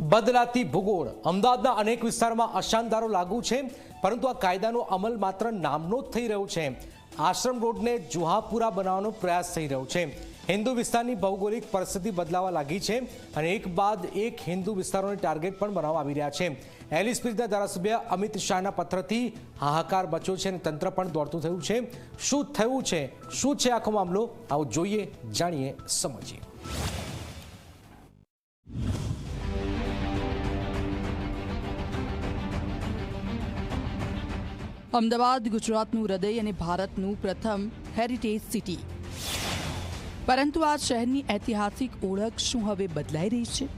બદલાતી ભૂગોળ. અમદાવાદના અનેક વિસ્તારોમાં અશાંતદારો લાગુ છે, પરંતુ આ કાયદાનો અમલ માત્ર નામનો જ થઈ રહ્યો છે. આશ્રમ રોડને જુહાપુરા બનાવવાનો પ્રયાસ થઈ રહ્યો છે. હિન્દુ વિસ્તારની ભૌગોલિક પરિસ્થિતિ બદલાવા લાગી છે અને એક બાદ એક હિન્દુ વિસ્તારોને ટાર્ગેટ પણ બનાવવા આવી રહ્યા છે. એલિસ ધારાસભ્ય અમિત શાહના પત્રથી હાહાકાર બચ્યો છે અને તંત્ર પણ દોડતું થયું છે. શું થયું છે? શું છે આખો મામલો? આવો જોઈએ, જાણીએ, સમજીએ. અમદાવાદ, ગુજરાતનું હૃદય અને ભારતનું પ્રથમ હેરિટેજ સિટી પરંતુ આ શહેરની ઐતિહાસિક ઓળખ શું હવે બદલાઈ રહી છે?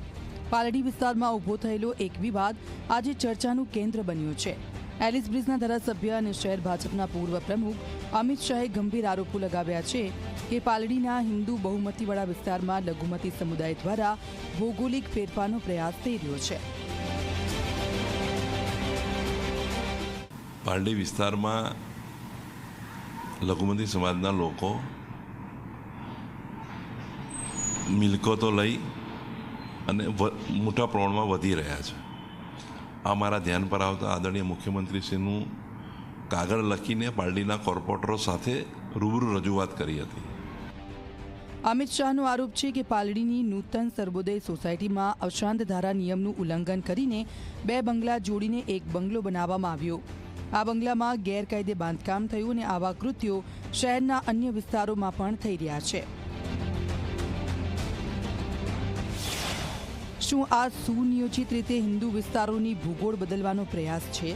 પાલડી વિસ્તારમાં ઊભો થયેલો એક વિવાદ આજે ચર્ચાનું કેન્દ્ર બન્યો છે. એલિસ બ્રિજના ધારાસભ્ય અને શહેર ભાજપના પૂર્વ પ્રમુખ અમિત શાહે ગંભીર આરોપો લગાવ્યા છે કે પાલડીના હિન્દુ બહુમતીવાળા વિસ્તારમાં લઘુમતી સમુદાય દ્વારા ભૌગોલિક ફેરફારનો પ્રયાસ થઈ રહ્યો છે. પારડી વિસ્તારમાં લઘુમતી સમાજના લોકો મિલકતો લઈ અને મોટા પ્રમાણમાં વધી રહ્યા છે. આ મારા ધ્યાન પર આવતા આદરણીય મુખ્યમંત્રીશ્રીનું કાગળ લખીને પારડીના કોર્પોરેટરો સાથે રૂબરૂ રજૂઆત કરી હતી. અમિત શાહનો આરોપ છે કે પાલડીની નૂતન સર્વોદય સોસાયટીમાં અશાંત ધારા નિયમનું ઉલ્લંઘન કરીને બે બંગલા જોડીને એક બંગલો બનાવવામાં આવ્યો. આ બંગલામાં ગેરકાયદે બાંધકામ થયું અને આવા કૃત્યો શહેરના અન્ય વિસ્તારોમાં પણ થઈ રહ્યા છે. શું આ સુનિયોજિત રીતે હિન્દુ વિસ્તારોની ભૂગોળ બદલવાનો પ્રયાસ છે?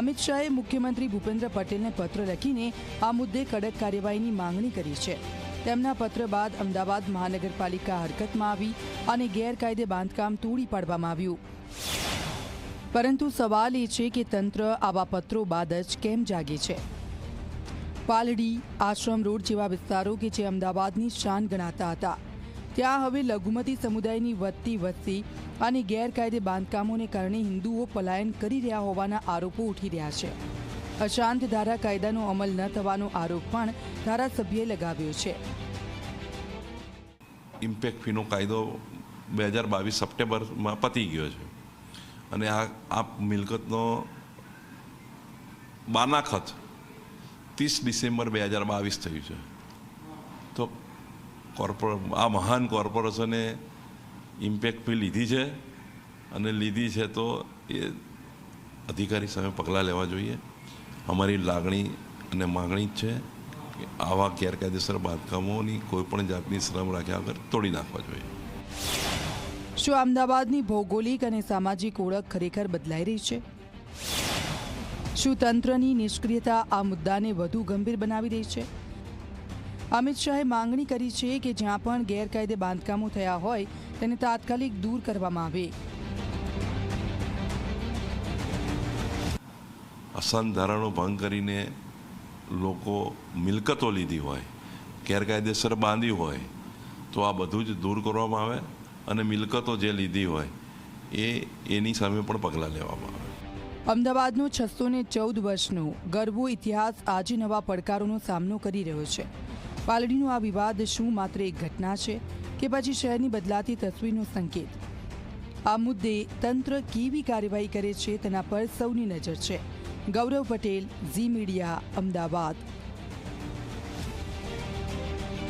અમિત શાહે મુખ્યમંત્રી ભૂપેન્દ્ર પટેલને પત્ર લખીને આ મુદ્દે કડક કાર્યવાહીની માંગણી કરી છે. તેમના પત્ર બાદ અમદાવાદ મહાનગરપાલિકા હરકતમાં આવી અને ગેરકાયદે બાંધકામ તોડી પાડવામાં આવ્યું. પરંતુ સવાલ એ છે કે તંત્ર આવા પત્રો બાદ જ કેમ જાગે છે? પાલડી, આશ્રમ રોડ જેવા વિસ્તારો કે જે અમદાવાદની શાન ગણાતા હતા, ત્યાં હવે લઘુમતી સમુદાયની વધતી વસ્તી અને ગેરકાયદે બાંધકામોને કારણે હિન્દુઓ પલાયન કરી રહ્યા હોવાના આરોપો ઉઠી રહ્યા છે. અશાંત ધારા કાયદાનો અમલ ન થવાનો આરોપ પણ ધારાસભ્યએ લગાવ્યો છે. ઇમ્પેક્ટ ફીનો કાયદો બે હજાર બાવીસ સપ્ટેમ્બરમાં પતી ગયો છે. અને આ આ મિલકતનો બાનાખત ત્રીસ ડિસેમ્બર બે હજાર બાવીસ થયું છે. તો કોર્પોર, આ મહાન કોર્પોરેશને ઇમ્પેક્ટ ફી લીધી છે અને લીધી છે તો એ અધિકારી સામે પગલાં લેવા જોઈએ. અમારી લાગણી અને માગણી જ છે કે આવા ગેરકાયદેસર બાંધકામોની કોઈપણ જાતની શ્રમ રાખ્યા વગર તોડી નાખવા જોઈએ. શું અમદાવાદની ભૌગોલિક અને સામાજિક ઓળખ ખરેખર બદલાઈ રહી છે. શું તંત્રની નિષ્ક્રિયતા આ મુદ્દાને વધુ ગંભીર બનાવી રહી છે. અમિત શાહે માંગણી કરી છે કે જ્યાં પણ ગેરકાયદે બાંધકામો થયા હોય, તેને તાત્કાલિક દૂર કરવામાં આવે. અસંધારણો ભંગ કરીને લોકો મિલકતો લીધી હોય, ગેરકાયદેસર બાંધી હોય, તો આ બધું જ દૂર કરવામાં આવે. અને મિલકતો જે લીધી હોય, એ એની સામે પણ પગલાં લેવામાં આવે. અમદાવાદનો છસો ને ચૌદ વર્ષનો ગરવો ઇતિહાસ આજે નવા પડકારોનો સામનો કરી રહ્યો છે. પાલડીનો આ વિવાદ શું માત્ર એક ઘટના છે કે પછી શહેરની બદલાતી તસવીરનો સંકેત? આ મુદ્દે તંત્ર કેવી કાર્યવાહી કરે છે તેના પર સૌની નજર છે. ગૌરવ પટેલ, ઝી મીડિયા, અમદાવાદ.